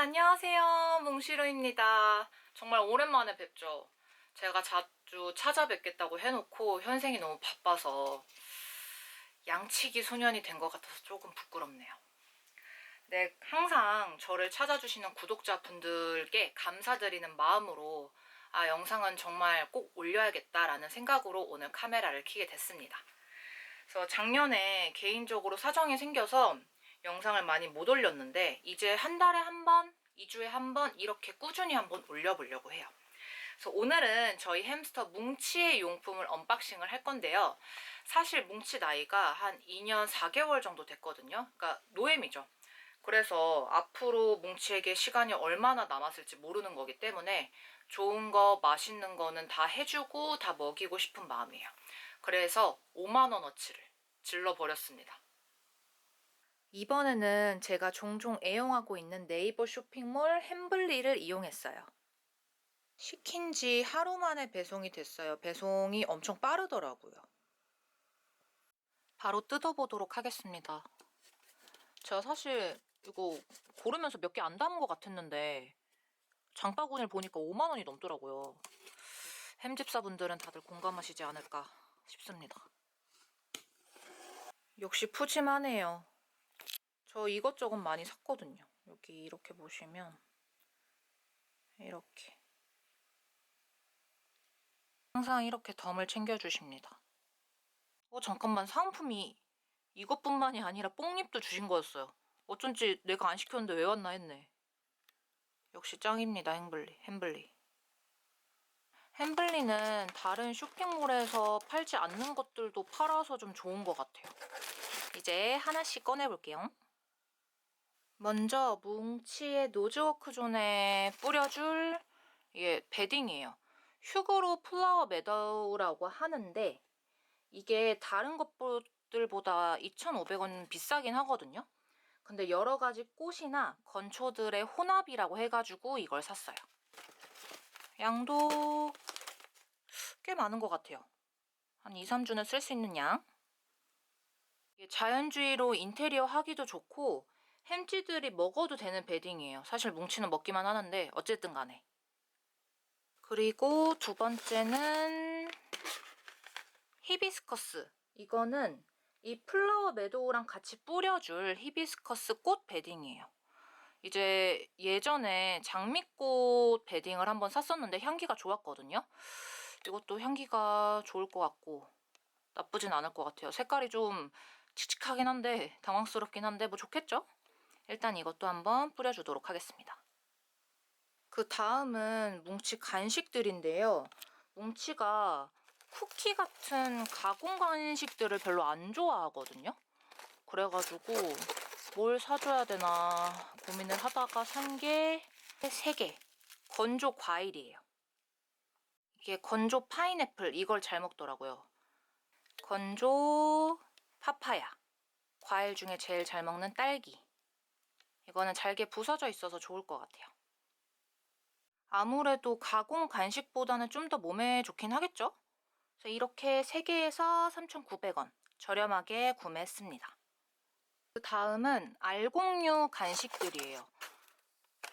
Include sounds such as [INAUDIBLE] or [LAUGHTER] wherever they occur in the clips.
안녕하세요. 몽시로입니다. 정말 오랜만에 뵙죠. 제가 자주 찾아뵙겠다고 해놓고 현생이 너무 바빠서 양치기 소년이 된 것 같아서 조금 부끄럽네요. 네, 항상 저를 찾아주시는 구독자분들께 감사드리는 마음으로 아, 영상은 정말 꼭 올려야겠다라는 생각으로 오늘 카메라를 켜게 됐습니다. 그래서 작년에 개인적으로 사정이 생겨서 영상을 많이 못 올렸는데 이제 한 달에 한 번, 2주에 한 번 이렇게 꾸준히 한번 올려보려고 해요. 그래서 오늘은 저희 햄스터 뭉치의 용품을 언박싱을 할 건데요. 사실 뭉치 나이가 한 2년 4개월 정도 됐거든요. 그러니까 노엠이죠. 그래서 앞으로 뭉치에게 시간이 얼마나 남았을지 모르는 거기 때문에 좋은 거, 맛있는 거는 다 해주고 다 먹이고 싶은 마음이에요. 그래서 5만원어치를 질러버렸습니다. 이번에는 제가 종종 애용하고 있는 네이버 쇼핑몰 햄블리를 이용했어요. 시킨 지 하루 만에 배송이 됐어요. 배송이 엄청 빠르더라고요. 바로 뜯어보도록 하겠습니다. 제가 사실 이거 고르면서 몇 개 안 담은 것 같았는데 장바구니를 보니까 5만 원이 넘더라고요. 햄집사분들은 다들 공감하시지 않을까 싶습니다. 역시 푸짐하네요. 저 이것저것 많이 샀거든요. 여기 이렇게 보시면 이렇게 항상 이렇게 덤을 챙겨주십니다. 어 잠깐만 사은품이 이것뿐만이 아니라 뽕잎도 주신 거였어요. 어쩐지 내가 안 시켰는데 왜 왔나 했네. 역시 짱입니다 햄블리. 햄블리. 햄블리는 다른 쇼핑몰에서 팔지 않는 것들도 팔아서 좀 좋은 것 같아요. 이제 하나씩 꺼내볼게요. 먼저 뭉치의 노즈워크 존에 뿌려줄 이게 베딩이에요. 휴그로 플라워 메더우라고 하는데 이게 다른 것들보다 2,500원 비싸긴 하거든요. 근데 여러 가지 꽃이나 건초들의 혼합이라고 해가지고 이걸 샀어요. 양도 꽤 많은 것 같아요. 한 2, 3주는 쓸 수 있는 양. 자연주의로 인테리어 하기도 좋고 햄찌들이 먹어도 되는 베딩이에요. 사실 뭉치는 먹기만 하는데 어쨌든 간에. 그리고 두 번째는 히비스커스. 이거는 이 플라워 메도우랑 같이 뿌려줄 히비스커스 꽃 베딩이에요. 이제 예전에 장미꽃 베딩을 한번 샀었는데 향기가 좋았거든요. 이것도 향기가 좋을 것 같고 나쁘진 않을 것 같아요. 색깔이 좀 칙칙하긴 한데 당황스럽긴 한데 뭐 좋겠죠? 일단 이것도 한번 뿌려주도록 하겠습니다. 그 다음은 뭉치 간식들인데요. 뭉치가 쿠키 같은 가공 간식들을 별로 안 좋아하거든요. 그래가지고 뭘 사줘야 되나 고민을 하다가 산게 3개. 건조 과일이에요. 이게 건조 파인애플 이걸 잘 먹더라고요. 건조 파파야. 과일 중에 제일 잘 먹는 딸기. 이거는 잘게 부서져 있어서 좋을 것 같아요. 아무래도 가공 간식보다는 좀 더 몸에 좋긴 하겠죠? 그래서 이렇게 3개에서 3,900원 저렴하게 구매했습니다. 그 다음은 알곡류 간식들이에요.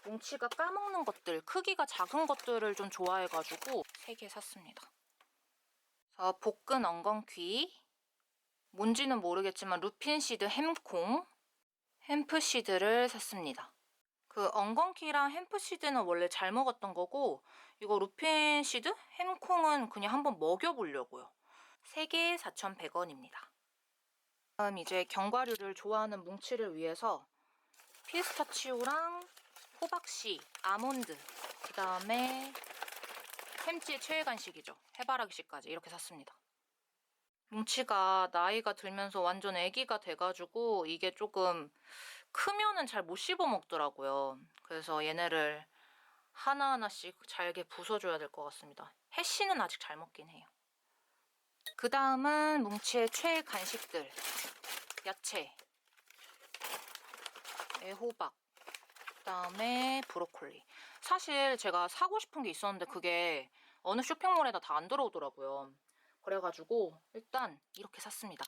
뭉치가 까먹는 것들, 크기가 작은 것들을 좀 좋아해가지고 3개 샀습니다. 그래서 볶은 엉겅퀴, 뭔지는 모르겠지만 루핀시드 햄콩, 햄프시드를 샀습니다. 그 엉겅퀴랑 햄프시드는 원래 잘 먹었던 거고 이거 루핀시드? 햄콩은 그냥 한번 먹여보려고요. 3개에 4,100원입니다. 다음 이제 견과류를 좋아하는 뭉치를 위해서 피스타치오랑 호박씨, 아몬드, 그 다음에 햄찌의 최애 간식이죠. 해바라기씨까지 이렇게 샀습니다. 뭉치가 나이가 들면서 완전 애기가 돼가지고 이게 조금 크면은 잘 못 씹어 먹더라고요. 그래서 얘네를 하나하나씩 잘게 부숴줘야 될 것 같습니다. 해쉬는 아직 잘 먹긴 해요. 그 다음은 뭉치의 최애 간식들. 야채, 애호박, 그 다음에 브로콜리. 사실 제가 사고 싶은 게 있었는데 그게 어느 쇼핑몰에다 다 안 들어오더라고요. 그래가지고 일단 이렇게 샀습니다.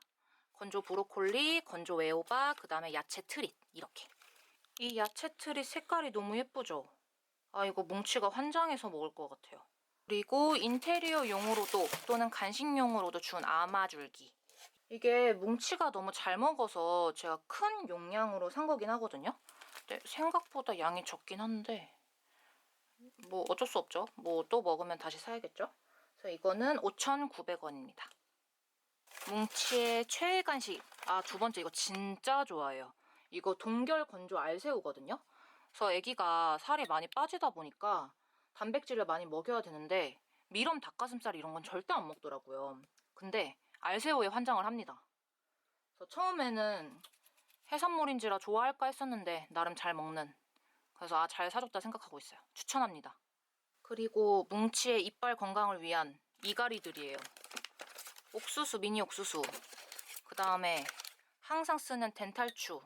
건조 브로콜리, 건조 애호박, 그 다음에 야채 트릿 이렇게 이 야채 틀이 색깔이 너무 예쁘죠? 아 이거 뭉치가 환장해서 먹을 것 같아요. 그리고 인테리어용으로도 또는 간식용으로도 준 아마줄기. 이게 뭉치가 너무 잘 먹어서 제가 큰 용량으로 산 거긴 하거든요. 근데 생각보다 양이 적긴 한데 뭐 어쩔 수 없죠. 뭐 또 먹으면 다시 사야겠죠. 그래서 이거는 5,900원입니다. 뭉치의 최애 간식. 아, 두 번째 이거 진짜 좋아해요. 이거 동결 건조 알새우거든요. 그래서 아기가 살이 많이 빠지다 보니까 단백질을 많이 먹여야 되는데 미럼 닭가슴살 이런 건 절대 안 먹더라고요. 근데 알새우에 환장을 합니다. 그래서 처음에는 해산물인지라 좋아할까 했었는데 나름 잘 먹는 그래서 아 잘 사줬다 생각하고 있어요. 추천합니다. 그리고 뭉치의 이빨 건강을 위한 이가리들이에요. 옥수수 미니 옥수수. 그 다음에 항상 쓰는 덴탈추.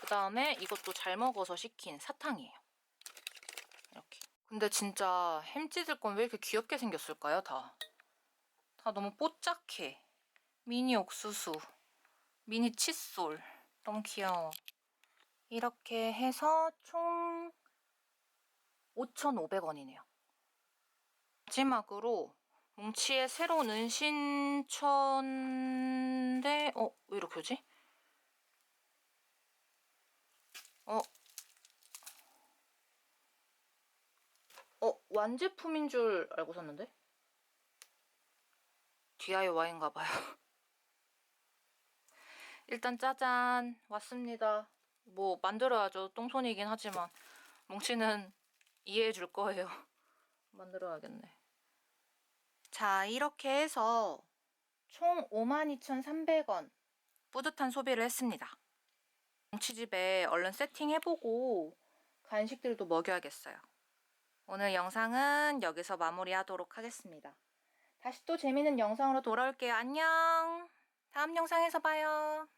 그 다음에 이것도 잘 먹어서 시킨 사탕이에요. 이렇게. 근데 진짜 햄 찢을 건왜 이렇게 귀엽게 생겼을까요, 다? 다 너무 뽀짝해. 미니 옥수수, 미니 칫솔. 너무 귀여워. 이렇게 해서 총 5,500원이네요. 마지막으로 뭉치의 새로운 은신처인데 어? 왜 이렇게 오지? 어? 어? 완제품인 줄 알고 샀는데? DIY인가 봐요. [LAUGHS] 일단 짜잔 왔습니다. 뭐 만들어야죠. 똥손이긴 하지만 뭉치는 이해해 줄 거예요. [LAUGHS] 만들어야겠네. 자, 이렇게 해서 총 52,300원 뿌듯한 소비를 했습니다. 뭉치집에 얼른 세팅해보고 간식들도 먹여야겠어요. 오늘 영상은 여기서 마무리하도록 하겠습니다. 다시 또 재밌는 영상으로 돌아올게요. 안녕! 다음 영상에서 봐요.